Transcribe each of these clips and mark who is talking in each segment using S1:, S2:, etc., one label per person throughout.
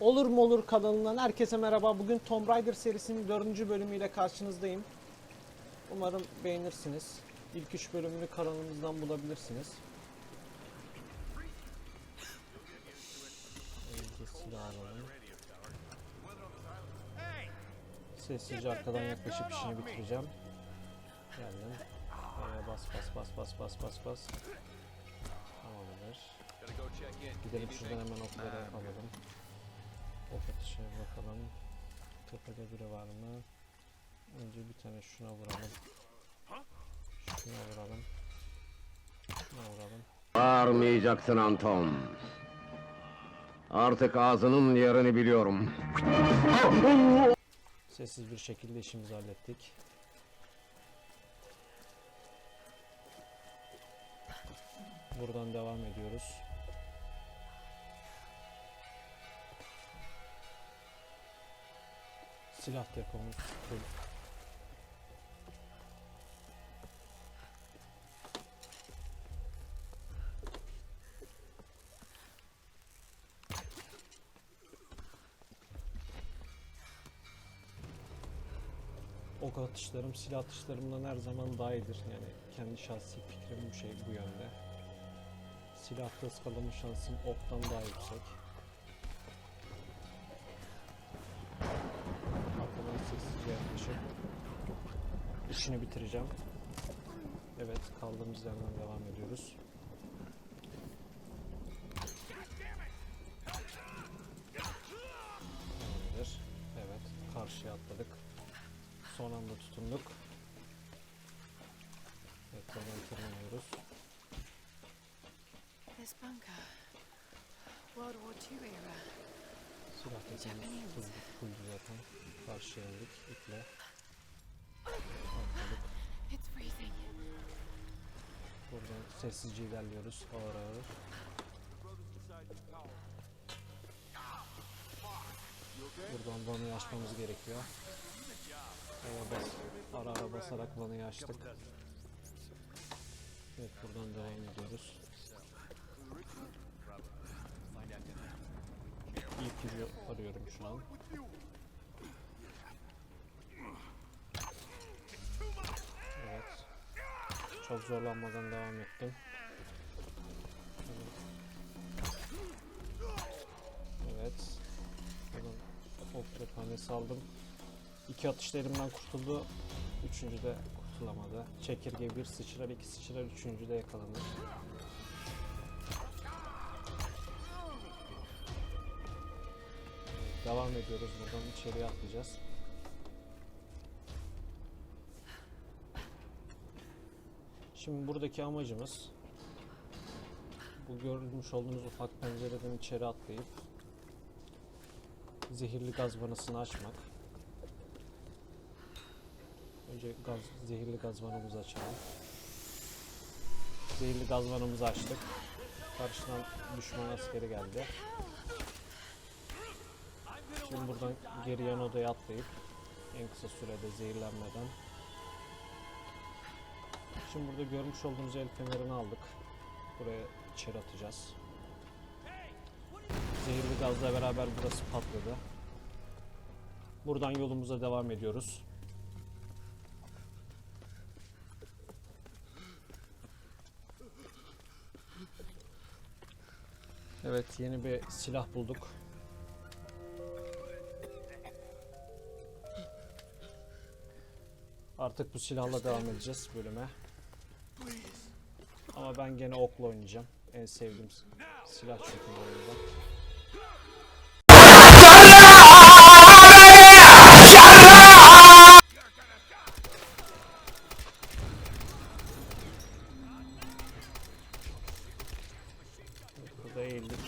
S1: Olur mu olur kanalından herkese merhaba. Bugün Tomb Raider serisinin 4. bölümüyle karşınızdayım. Umarım beğenirsiniz. İlk 3 bölümünü kanalımızdan bulabilirsiniz. Sessizce arkadan yaklaşıp işini bitireceğim. Geldim. Oraya bas bas bas bas bas bas bas. Tamamdır. Gidelim şuradan hemen okları alalım. Ok atışına bakalım. Tepede biri var mı? Önce bir tane şuna vuralım. Şuna vuralım. Şuna vuralım.
S2: Bağırmayacaksın Anton. Artık ağzının yerini biliyorum.
S1: Sessiz bir şekilde işimizi hallettik. Buradan devam ediyoruz. Silah depomuz full. ok atışlarım silah atışlarımdan her zaman daha iyidir. Yani kendi şahsi fikrim bu şey bu yönde. Silahta ıskalama şansım oktan daha yüksek. İşini bitireceğim. Evet kaldığımız yerden devam ediyoruz. Tamamdır. Evet karşıya atladık. Son anda tutunduk. Evet, buradan tırmanıyoruz.
S3: This bunker. World War II era.
S1: Silah tekimiz full, full zaten. Karşıya indik iple. Buradan sessizce ilerliyoruz ağır ağır. Buradan vanayı açmamız gerekiyor. Ara, ara ara basarak vanayı açtık. Evet buradan devam ediyoruz. İlk giriyor arıyorum şu an. Çok zorlanmadan devam ettim. Evet. Buradan ok cephanesi aldım. İki atışta elimden kurtuldu. Üçüncü de kurtulamadı. Çekirge bir sıçrar, iki sıçrar, üçüncü de yakalanır. Devam ediyoruz. Buradan içeriye atlayacağız. Şimdi buradaki amacımız bu görmüş olduğunuz ufak pencereden içeri atlayıp zehirli gaz vanasını açmak. Önce gaz, zehirli gaz vanamızı açalım. Zehirli gaz vanamızı açtık. Karşıdan düşman askeri geldi. Şimdi buradan geri yan odaya atlayıp en kısa sürede zehirlenmeden Şimdi burada görmüş olduğunuz el fenerini aldık. Buraya içeri atacağız. Zehirli gazla beraber burası patladı. Buradan yolumuza devam ediyoruz. Evet yeni bir silah bulduk. Artık bu silahla devam edeceğiz bölüme. Ben gene okla oynayacağım. En sevdiğim silah çünkü bu. Evet, Burada eğildik.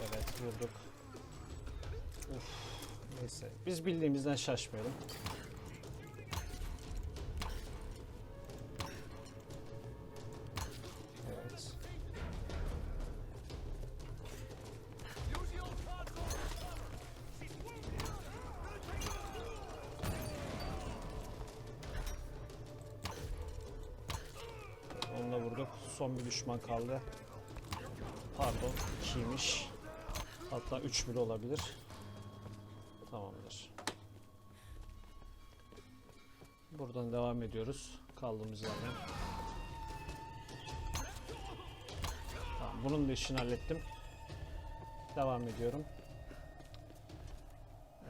S1: Evet vurduk. Neyse. Biz bildiğimizden şaşmayalım. Düşman kaldı. Pardon 2'ymiş. Hatta 3 bile olabilir. Tamamdır. Buradan devam ediyoruz. Kaldığımız yerden. Tamam, bunun da işini hallettim. Devam ediyorum.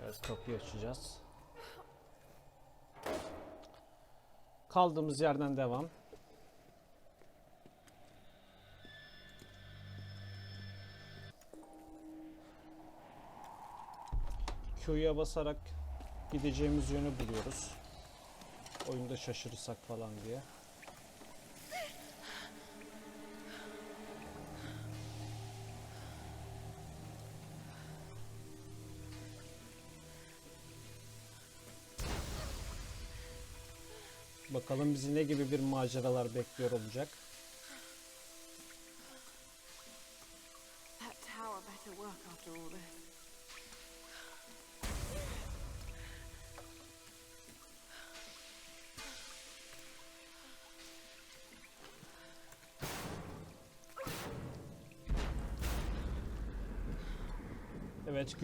S1: Evet kapıyı açacağız. Kaldığımız yerden devam. Q'ya basarak gideceğimiz yönü buluyoruz. Oyunda şaşırırsak falan diye. Bakalım bizi ne gibi bir maceralar bekliyor olacak.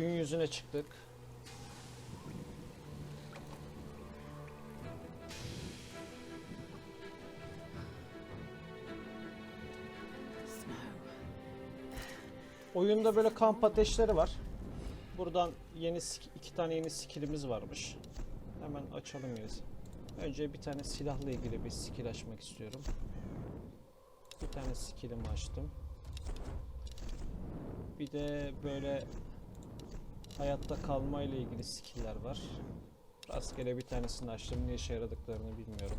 S1: Gün yüzüne çıktık. Oyunda böyle kamp ateşleri var. Buradan yeni iki tane yeni skillimiz varmış. Hemen açalım yine. Önce bir tane silahla ilgili bir skill açmak istiyorum. Bir tane skillimi açtım. Bir de böyle hayatta kalma ile ilgili skill'ler var. Rastgele bir tanesini açtım. Ne işe yaradıklarını bilmiyorum.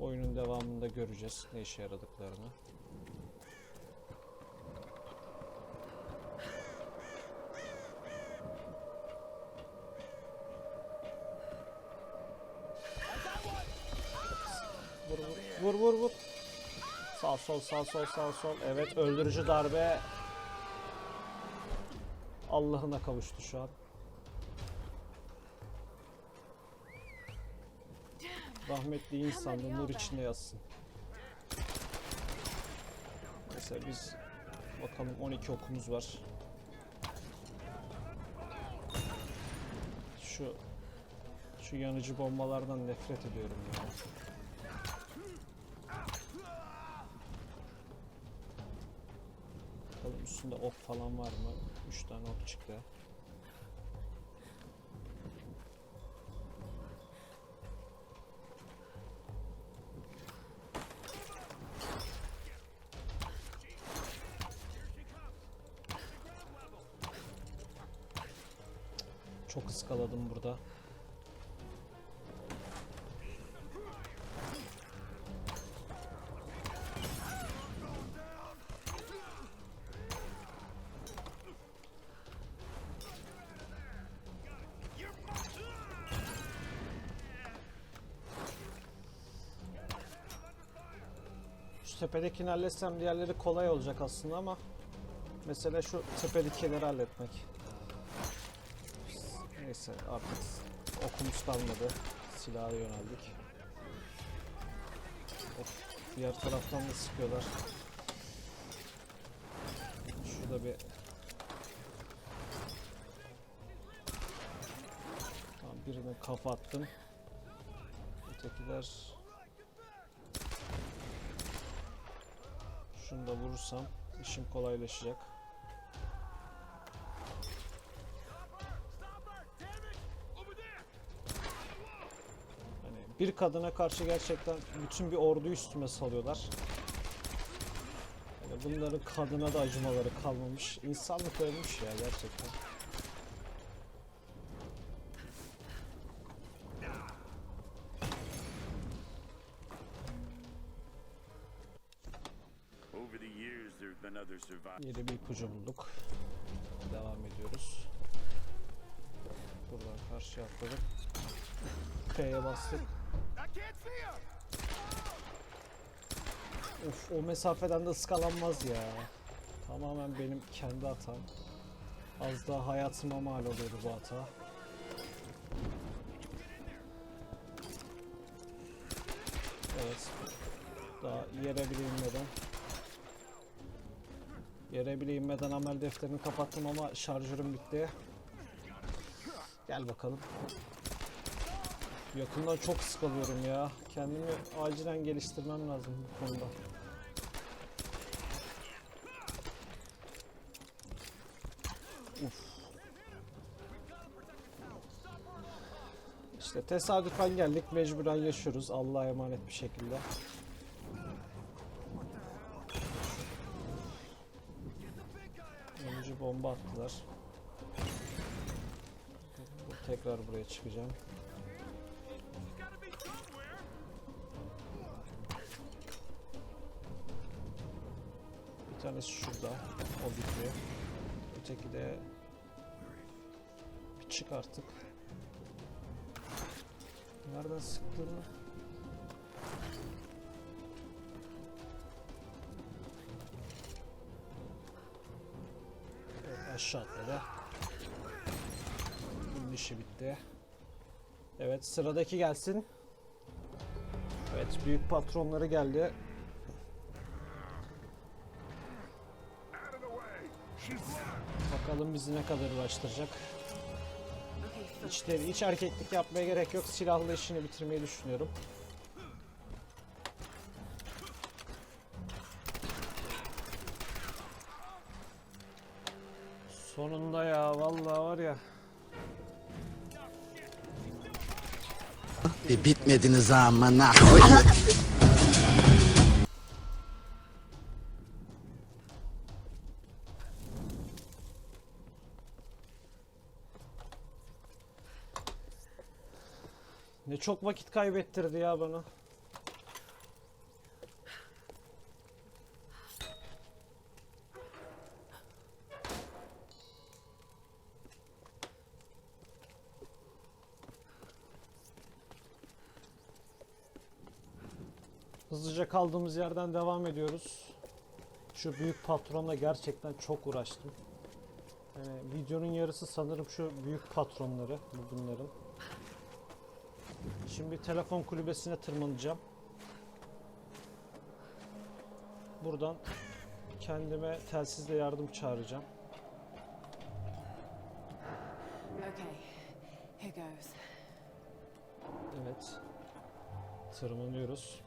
S1: Oyunun devamında göreceğiz ne işe yaradıklarını. Vur vur vur. Sağ sol sağ sol sağ sol. Evet öldürücü darbe. Allah'ına kavuştu şu an. Rahmetli insandı nur içinde yatsın. Mesela biz bakalım 12 okumuz var. Şu şu yanıcı bombalardan nefret ediyorum ya. Bakalım üstünde ok falan var mı? 3 tane ok çıktı. Çok ıskaladım burada. Tepedekini halletsem diğerleri kolay olacak aslında ama mesele şu tepedekileri halletmek. Neyse artık okumuz kalmadı. Silaha yöneldik. Of, diğer taraftan da sıkıyorlar. Şurada bir Tamam birine kafa attım. Ötekiler Şunu da vurursam işim kolaylaşacak. Hani bir kadına karşı gerçekten bütün bir orduyu üstüme salıyorlar. Yani bunların kadına da acımaları kalmamış. İnsanlık ölmüş ya gerçekten. Yeni bir ipucu bulduk. Devam ediyoruz. Buradan karşıya atladık. P'ye bastık. Of o mesafeden de ıskalanmaz ya. Tamamen benim kendi hatam. Az daha hayatıma mal oluyordu bu hata. Daha yere bile inmeden. Yere bile inmeden amel defterini kapattım ama şarjörüm bitti. Gel bakalım. Yakından çok sıkılıyorum ya. Kendimi acilen geliştirmem lazım bu konuda. Uf. İşte tesadüfen geldik, mecburen yaşıyoruz. Allah'a emanet bir şekilde. Bomba attılar. Tekrar buraya çıkacağım. Bir tanesi şurada. O gitti. Öteki de bir çık artık. Nereden sıktığını aşağı atladı. Bunun işi bitti. Evet sıradaki gelsin. Evet büyük patronları geldi. Bakalım bizi ne kadar
S3: Phil.
S1: İçleri, hiç erkeklik yapmaya gerek yok. Silahlı işini bitirmeyi düşünüyorum. Sonunda ya vallahi var ya.
S4: Bir bitmediniz amına.
S1: Ne çok vakit kaybettirdi ya bana. Hızlıca kaldığımız yerden devam ediyoruz. Şu büyük patronla gerçekten çok uğraştım. Yani videonun yarısı sanırım şu büyük patronları bu bunların. Şimdi telefon kulübesine tırmanacağım. Buradan kendime telsizle yardım çağıracağım.
S3: Okay, here goes.
S1: Evet. Tırmanıyoruz.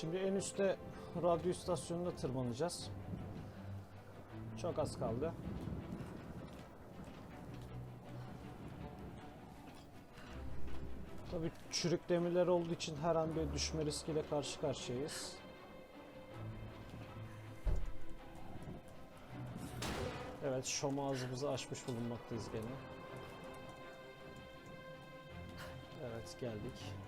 S1: Şimdi en üstte radyo istasyonuna tırmanacağız. Çok az kaldı. Tabii çürük demirler olduğu için her an bir düşme riskiyle karşı karşıyayız. Evet, şom ağzımızı açmış bulunmaktayız gene. Evet, geldik.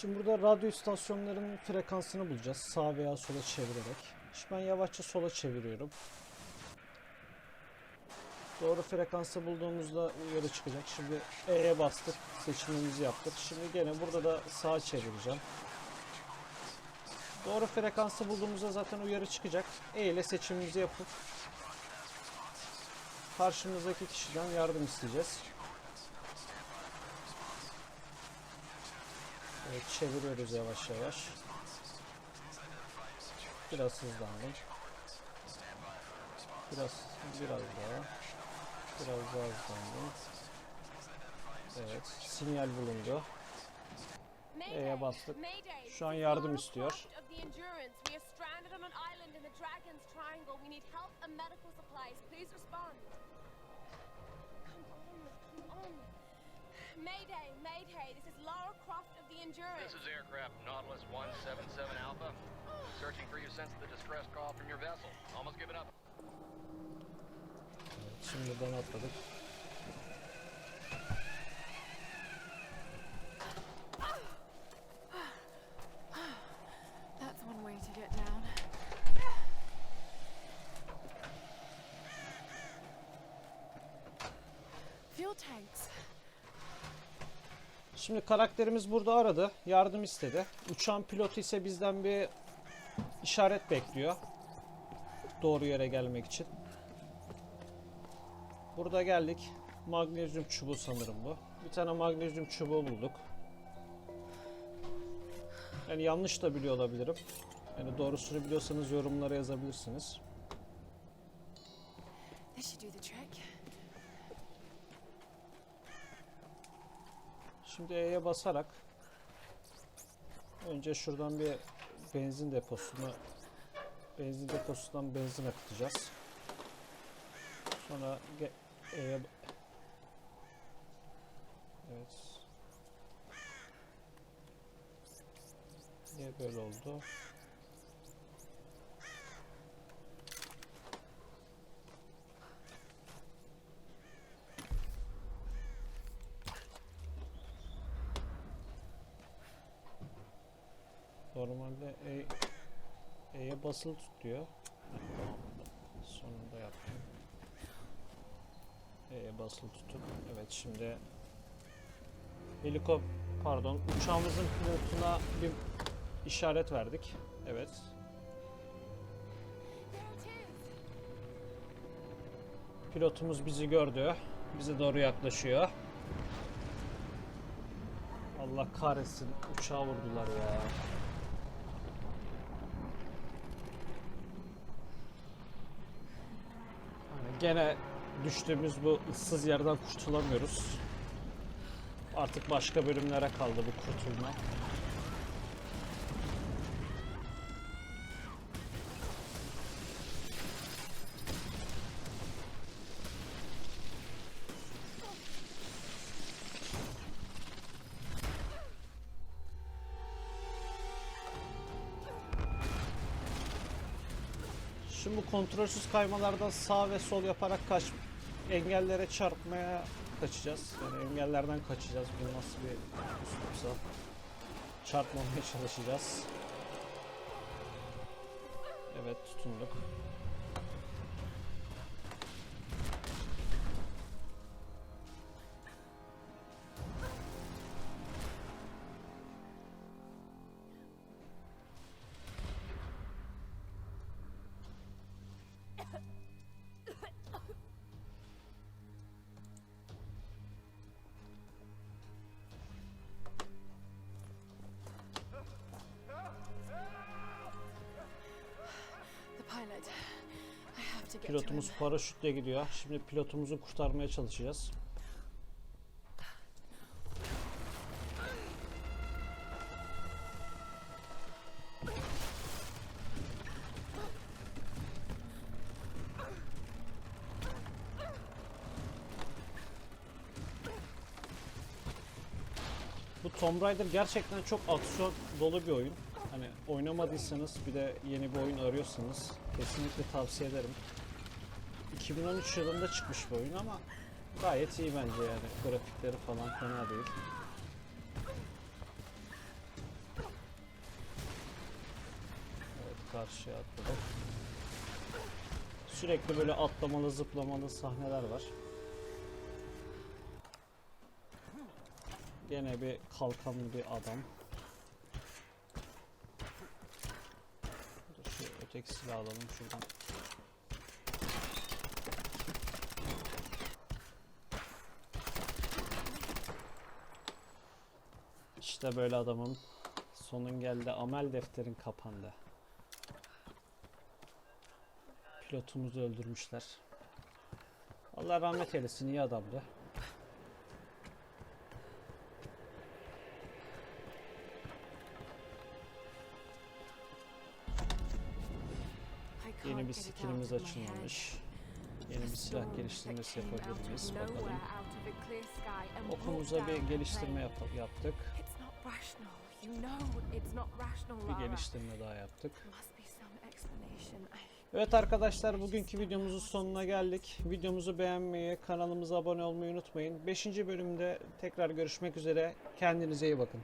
S1: Şimdi burada radyo istasyonlarının frekansını bulacağız. Sağ veya sola çevirerek. Şimdi ben yavaşça sola çeviriyorum. Doğru frekansı bulduğumuzda uyarı çıkacak. Şimdi E'ye bastık. Seçimimizi yaptık. Şimdi gene burada da sağa çevireceğim. Doğru frekansı bulduğumuzda zaten uyarı çıkacak. E ile seçimimizi yapıp karşımızdaki kişiden yardım isteyeceğiz. Evet çeviriyoruz yavaş yavaş. Biraz hızlandım. Biraz biraz daha. Biraz daha hızlandım. Evet sinyal bulundu. E'ye bastık. Şu an yardım istiyor.
S5: Mayday, Mayday. This is Lara Croft of the Endurance.
S6: This is aircraft Nautilus 177 Alpha. Searching for you since the distress call from your vessel. Almost given up.
S1: Evet, şimdiden atladık. Şimdi karakterimiz burada aradı. Yardım istedi. Uçağın pilotu ise bizden bir işaret bekliyor. Doğru yere gelmek için. Burada geldik. Magnezyum çubuğu sanırım bu. Bir tane magnezyum çubuğu bulduk. Yani yanlış da biliyor olabilirim. Yani doğrusunu biliyorsanız yorumlara yazabilirsiniz. Şimdi E'ye basarak önce şuradan bir benzin deposunu benzin deposundan benzin akıtacağız. Sonra E'ye Evet. Niye böyle oldu? Normalde E E'ye basılı tutuyor. Sonunda yaptım. E'ye basılı tutup evet şimdi helikop pardon uçağımızın pilotuna bir işaret verdik. Evet. Pilotumuz bizi gördü. Bize doğru yaklaşıyor. Allah kahretsin uçağı vurdular ya. Gene düştüğümüz bu ıssız yerden kurtulamıyoruz. Artık başka bölümlere kaldı bu kurtulma. Kontrolsüz kaymalardan sağ ve sol yaparak kaç engellere çarpmaya kaçacağız. Yani engellerden kaçacağız. Bu nasıl bir üslupsa. Çarpmamaya çalışacağız. Evet tutunduk. Pilotumuz paraşütle gidiyor. Şimdi pilotumuzu kurtarmaya çalışacağız. Bu Tomb Raider gerçekten çok aksiyon dolu bir oyun. Hani oynamadıysanız bir de yeni bir oyun arıyorsanız kesinlikle tavsiye ederim. 2013 yılında çıkmış bir oyun ama gayet iyi bence yani. Grafikleri falan fena değil. Evet karşıya atladık. Sürekli böyle atlamalı zıplamalı sahneler var. Gene bir kalkanlı bir adam. Öteki silahı alalım şuradan. İşte böyle adamın sonun geldi. Amel defterin kapandı. Pilotumuzu öldürmüşler. Allah rahmet eylesin iyi adamdı. Yeni bir skillimiz açılmamış. Yeni bir silah geliştirmesi yapabilir miyiz? Bakalım. Okumuza bir geliştirme yap- yaptık. Bir geliştirme daha yaptık. Evet arkadaşlar bugünkü videomuzun sonuna geldik. Videomuzu beğenmeyi, kanalımıza abone olmayı unutmayın. 5. bölümde tekrar görüşmek üzere. Kendinize iyi bakın.